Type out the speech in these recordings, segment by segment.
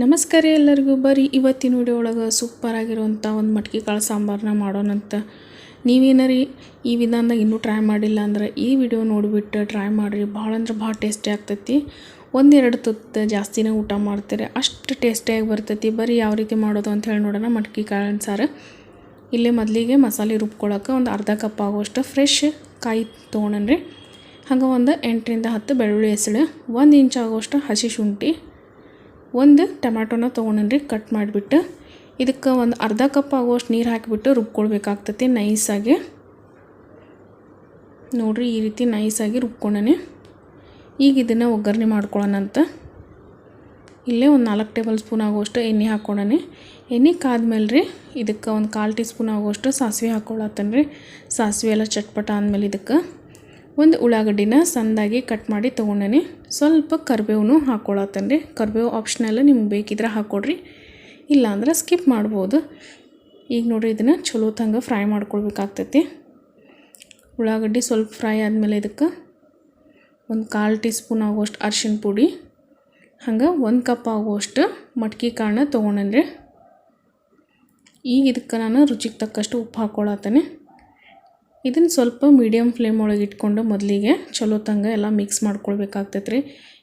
ನಮಸ್ಕಾರ ಎಲ್ಲರಿಗೂ. ಬರೀ ಇವತ್ತಿನ ವಿಡಿಯೋ ಒಳಗೆ ಸೂಪರ್ ಆಗಿರುವಂಥ ಒಂದು ಮಟ್ಕಿ ಕಾಳು ಸಾಂಬಾರನ್ನ ಮಾಡೋಣಂತ ನೀವೇನಾರಿ ಈ ವಿಧಾನದಾಗ ಇನ್ನೂ ಟ್ರೈ ಮಾಡಿಲ್ಲ ಅಂದ್ರೆ ಈ ವಿಡಿಯೋ ನೋಡಿಬಿಟ್ಟು ಟ್ರೈ ಮಾಡಿರಿ. ಭಾಳ ಅಂದ್ರೆ ಭಾಳ ಟೇಸ್ಟಿ ಆಗ್ತೈತಿ. ಒಂದೆರಡು ತುತ್ತು ಜಾಸ್ತಿನೇ ಊಟ ಮಾಡ್ತಾರೆ. ಅಷ್ಟು ಟೇಸ್ಟಿಯಾಗಿ ಬರ್ತೈತಿ. ಬರೀ ಯಾವ ರೀತಿ ಮಾಡೋದು ಅಂತ ಹೇಳಿ ನೋಡೋಣ ಮಟ್ಕಿ ಕಾಳಿನ ಸಾರು. ಇಲ್ಲೇ ಮೊದಲಿಗೆ ಮಸಾಲೆ ರುಬ್ಕೊಳಕ್ಕೆ ಒಂದು ಅರ್ಧ ಕಪ್ ಆಗುವಷ್ಟು ಫ್ರೆಶ್ ಕಾಯಿ ತೊಗೊಂಡ್ರಿ ಹಂಗೆ ಒಂದು ಎಂಟರಿಂದ ಹತ್ತು ಬೆಳ್ಳುಳ್ಳಿ ಹೆಸಳು, ಒಂದು ಇಂಚ್ ಆಗುವಷ್ಟು ಹಸಿ ಶುಂಠಿ ಒಂದು ಟೊಮ್ಯಾಟೋನ ತೊಗೊಂಡ್ರಿ ಕಟ್ ಮಾಡಿಬಿಟ್ಟು ಇದಕ್ಕೆ ಒಂದು ಅರ್ಧ ಕಪ್ ಆಗುವಷ್ಟು ನೀರು ಹಾಕಿಬಿಟ್ಟು ರುಬ್ಕೊಳ್ಬೇಕಾಗ್ತತಿ ನೈಸಾಗಿ. ನೋಡಿರಿ ಈ ರೀತಿ ನೈಸಾಗಿ ರುಬ್ಕೊಂಡನೆ. ಈಗ ಇದನ್ನು ಒಗ್ಗರಣೆ ಮಾಡ್ಕೊಳ್ಳೋಣಂತ ಇಲ್ಲೇ ಒಂದು ನಾಲ್ಕು ಟೇಬಲ್ ಸ್ಪೂನ್ ಆಗುವಷ್ಟು ಎಣ್ಣೆ ಹಾಕ್ಕೊಳ್ಳೋಣ ಎಣ್ಣೆ ಕಾದ್ಮೇಲೆ ರೀ ಇದಕ್ಕೆ ಒಂದು ಕಾಲು ಟೀ ಸ್ಪೂನ್ ಆಗುವಷ್ಟು ಸಾಸಿವೆ ಹಾಕ್ಕೊಳತ್ತೇನೆ ರೀ ಸಾಸಿವೆ ಎಲ್ಲ ಚಟ್ಪಟ ಆದಮೇಲೆ ಇದಕ್ಕೆ. ಒಂದು ಉಳ್ಳಾಗಡ್ಡಿನ ಸಣ್ಣದಾಗಿ ಕಟ್ ಮಾಡಿ ತೊಗೊಂಡೇನೆ. ಸ್ವಲ್ಪ ಕರಿಬೇವನು ಹಾಕ್ಕೊಳತ್ತೇನೆ ರೀ ಕರಿಬೇವು ಆಪ್ಷನಲ್ ನಿಮ್ಗೆ ಬೇಕಿದ್ರೆ ಹಾಕ್ಕೊಡ್ರಿ ಇಲ್ಲಾಂದ್ರೆ ಸ್ಕಿಪ್ ಮಾಡ್ಬೋದು. ಈಗ ನೋಡಿರಿ ಇದನ್ನು ಚಲೋ ತಂಗ ಫ್ರೈ ಮಾಡ್ಕೊಳ್ಬೇಕಾಗ್ತೈತಿ. ಉಳ್ಳಾಗಡ್ಡಿ ಸ್ವಲ್ಪ ಫ್ರೈ ಆದಮೇಲೆ ಇದಕ್ಕೆ ಒಂದು ಕಾಲು ಟೀ ಸ್ಪೂನ್ ಆಗುವಷ್ಟು ಅರ್ಶಿನ ಪುಡಿ, ಹಂಗೆ ಒಂದು ಕಪ್ ಆಗುವಷ್ಟು ಮಟ್ಕಿ ಕಾಳನ್ನ ರೀ ಈಗ ಇದಕ್ಕೆ ನಾನು ರುಚಿಗೆ ತಕ್ಕಷ್ಟು ಉಪ್ಪು ಹಾಕ್ಕೊಳತ್ತೇನೆ ಇದನ್ನು ಸ್ವಲ್ಪ ಮೀಡಿಯಮ್ ಫ್ಲೇಮ್ ಒಳಗೆ ಇಟ್ಕೊಂಡು ಮೊದಲಿಗೆ ಚಲೋ ತಂಗ ಎಲ್ಲ ಮಿಕ್ಸ್ ಮಾಡ್ಕೊಳ್ಬೇಕಾಗ್ತೈತೆ ರೀ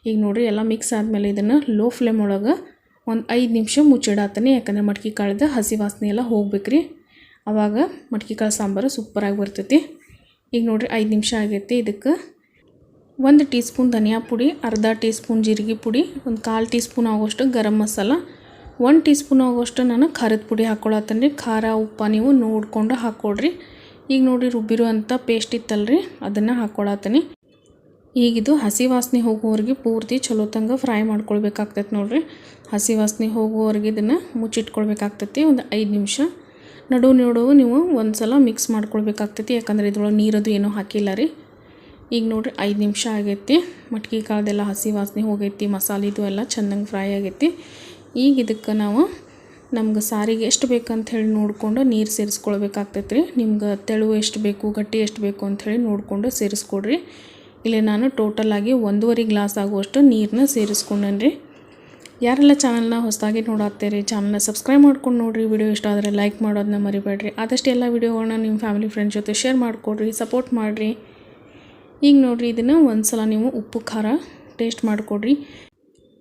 ಈಗ ನೋಡಿರಿ, ಎಲ್ಲ ಮಿಕ್ಸ್ ಆದಮೇಲೆ ಇದನ್ನು ಲೋ ಫ್ಲೇಮ್ ಒಳಗೆ ಒಂದು ಐದು ನಿಮಿಷ ಮುಚ್ಚಿಡಾತಾನೆ. ಯಾಕಂದರೆ ಮಟ್ಕಿ ಕಾಳ್ದು ಹಸಿ ವಾಸನೆ ಎಲ್ಲ ಹೋಗ್ಬೇಕು ರೀ ಆವಾಗ ಮಟ್ಕಿ ಕಾಳು ಸಾಂಬಾರು ಸೂಪರಾಗಿ ಬರ್ತೈತಿ. ಈಗ ನೋಡಿರಿ, ಐದು ನಿಮಿಷ ಆಗೈತಿ. ಇದಕ್ಕೆ ಒಂದು ಟೀ ಸ್ಪೂನ್ ಧನಿಯಾ ಪುಡಿ, ಅರ್ಧ ಟೀ ಸ್ಪೂನ್ ಜೀರಿಗೆ ಪುಡಿ, ಒಂದು ಕಾಲು ಟೀ ಸ್ಪೂನ್ ಆಗೋಷ್ಟು ಗರಂ ಮಸಾಲ, ಒಂದು ಟೀ ಸ್ಪೂನ್ ಆಗೋಷ್ಟು ನಾನು ಖಾರದ ಪುಡಿ ಹಾಕ್ಕೊಳತ್ತೇನೆ ಖಾರ, ಉಪ್ಪು ನೀವು ನೋಡಿಕೊಂಡು ಹಾಕ್ಕೊಡ್ರಿ ಈಗ ನೋಡಿ ರುಬ್ಬಿರುವಂಥ ಪೇಸ್ಟ್ ಇತ್ತಲ್ರಿ, ಅದನ್ನು ಹಾಕ್ಕೊಳತ್ತೀನಿ ಈಗಿದು ಹಸಿ ವಾಸನೆ ಹೋಗುವವರೆಗೆ ಪೂರ್ತಿ ಚಲೋ ತಂಗ ಫ್ರೈ ಮಾಡ್ಕೊಳ್ಬೇಕಾಗ್ತೈತೆ ನೋಡಿರಿ. ಹಸಿ ವಾಸನೆ ಹೋಗುವವರೆಗೆ ಇದನ್ನು ಮುಚ್ಚಿಟ್ಕೊಳ್ಬೇಕಾಗ್ತೈತಿ, ಒಂದು ಐದು ನಿಮಿಷ. ನಡು ನಡುವು ನೀವು ಒಂದು ಸಲ ಮಿಕ್ಸ್ ಮಾಡ್ಕೊಳ್ಬೇಕಾಗ್ತೈತಿ, ಯಾಕಂದರೆ ಇದ್ರೊಳಗೆ ನೀರದು ಏನೂ ಹಾಕಿಲ್ಲ ರೀ. ಈಗ ನೋಡಿರಿ ಐದು ನಿಮಿಷ ಆಗೈತಿ, ಮಟ್ಕಿ ಕಾಳದೆಲ್ಲ ಹಸಿ ವಾಸನೆ ಹೋಗೈತಿ, ಮಸಾಲಿದು ಎಲ್ಲ ಚೆಂದಂಗೆ ಫ್ರೈ ಆಗೈತಿ. ಈಗ ಇದಕ್ಕೆ ನಾವು ನಮ್ಗೆ ಸಾರಿಗೆ ಎಷ್ಟು ಬೇಕಂತ ಹೇಳಿ ನೋಡಿಕೊಂಡು ನೀರು ಸೇರಿಸ್ಕೊಳ್ಬೇಕಾಗ್ತೈತೆ ರೀ ನಿಮ್ಗೆ ತೆಳು ಎಷ್ಟು ಬೇಕು, ಗಟ್ಟಿ ಎಷ್ಟು ಬೇಕು ಅಂಥೇಳಿ ನೋಡಿಕೊಂಡು ಸೇರಿಸ್ಕೊಡ್ರಿ. ಇಲ್ಲಿ ನಾನು ಟೋಟಲಾಗಿ ಒಂದೂವರೆ ಗ್ಲಾಸ್ ಆಗುವಷ್ಟು ನೀರನ್ನ ಸೇರಿಸ್ಕೊಂಡೇನ್ರಿ. ಯಾರೆಲ್ಲ ಚಾನಲ್ನ ಹೊಸದಾಗಿ ನೋಡಾತ್ತೀರಿ ಚಾನಲ್ನ ಸಬ್ಸ್ಕ್ರೈಬ್ ಮಾಡ್ಕೊಂಡು ನೋಡಿರಿ. ವಿಡಿಯೋ ಇಷ್ಟ ಆದರೆ ಲೈಕ್ ಮಾಡೋದನ್ನ ಮರಿಬೇಡ್ರಿ. ಆದಷ್ಟು ಎಲ್ಲ ವಿಡಿಯೋಗಳನ್ನ ನಿಮ್ಮ ಫ್ಯಾಮಿಲಿ ಫ್ರೆಂಡ್ಸ್ ಜೊತೆ ಶೇರ್ ಮಾಡಿಕೊಡ್ರಿ ಸಪೋರ್ಟ್ ಮಾಡಿರಿ. ಈಗ ನೋಡಿರಿ, ಇದನ್ನು ಒಂದು ಸಲ ನೀವು ಉಪ್ಪು ಖಾರ ಟೇಸ್ಟ್ ಮಾಡಿಕೊಡ್ರಿ.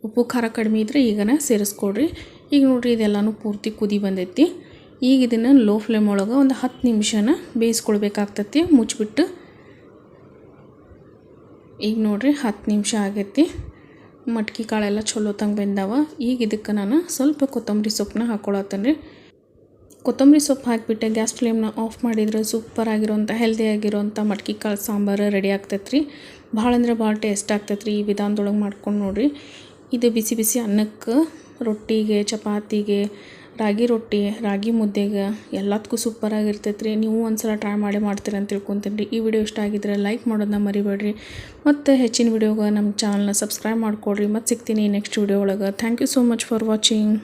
ಉಪ್ಪು ಖಾರ ಕಡಿಮೆ ಇದ್ದರೆ ಈಗನ ಸೇರಿಸ್ಕೊಡ್ರಿ. ಈಗ ನೋಡಿರಿ ಇದೆಲ್ಲನೂ ಪೂರ್ತಿ ಕುದಿ ಬಂದೈತಿ. ಈಗ ಇದನ್ನು ಲೋ ಫ್ಲೇಮ್ ಒಳಗೆ ಒಂದು ಹತ್ತು ನಿಮಿಷನ ಬೇಯಿಸ್ಕೊಳ್ಬೇಕಾಗ್ತೈತಿ ಮುಚ್ಚಿಬಿಟ್ಟು ಈಗ ನೋಡಿರಿ ಹತ್ತು ನಿಮಿಷ ಆಗೈತಿ. ಮಟ್ಕಿ ಕಾಳೆಲ್ಲ ಚಲೋ ತಂಗ ಬೆಂದಾವ. ಈಗ ಇದಕ್ಕೆ ನಾನು ಸ್ವಲ್ಪ ಕೊತ್ತಂಬರಿ ಸೊಪ್ಪನ್ನ ಹಾಕ್ಕೊಳತ್ತೇನೆ ಕೊತ್ತಂಬರಿ ಸೊಪ್ಪು ಹಾಕಿಬಿಟ್ಟೆ, ಗ್ಯಾಸ್ ಫ್ಲೇಮ್ನ ಆಫ್ ಮಾಡಿದರೆ ಸೂಪರ್ ಆಗಿರೋಂಥ ಹೆಲ್ದಿ ಆಗಿರೋಂಥ ಮಟ್ಕಿ ಕಾಳು ಸಾಂಬಾರು ರೆಡಿ ಆಗ್ತೈತೆ ರೀ ಭಾಳ ಅಂದ್ರೆ ಭಾಳ ಟೇಸ್ಟ್ ಆಗ್ತೈತೆ ರೀ ಈ ವಿಧಾನದೊಳಗೆ ಮಾಡ್ಕೊಂಡು ನೋಡಿರಿ. ಇದು ಬಿಸಿ ಬಿಸಿ ಅನ್ನಕ್ಕೆ ರೊಟ್ಟಿಗೆ, ಚಪಾತಿಗೆ, ರಾಗಿ ರೊಟ್ಟಿ, ರಾಗಿ ಮುದ್ದೆಗೆ ಎಲ್ಲದಕ್ಕೂ ಸೂಪರಾಗಿರ್ತೈತೆ ರೀ ನೀವು ಒಂದು ಸಲ ಟ್ರೈ ಮಾಡಿ ಮಾಡ್ತೀರಿ ಅಂತ ತಿಳ್ಕೊತೀನಿ. ರೀ ಈ ವಿಡಿಯೋ ಇಷ್ಟ ಆಗಿದ್ರೆ ಲೈಕ್ ಮಾಡೋದನ್ನ ಮರಿಬೇಡ್ರಿ. ಮತ್ತು ಹೆಚ್ಚಿನ ವಿಡಿಯೋಗೆ ನಮ್ಮ ಚಾನಲ್ನ ಸಬ್ಸ್ಕ್ರೈಬ್ ಮಾಡಿಕೊಡ್ರಿ. ಮತ್ತು ಸಿಗ್ತೀನಿ ನೆಕ್ಸ್ಟ್ ವಿಡಿಯೋ ಒಳಗೆ. Thank you so much for watching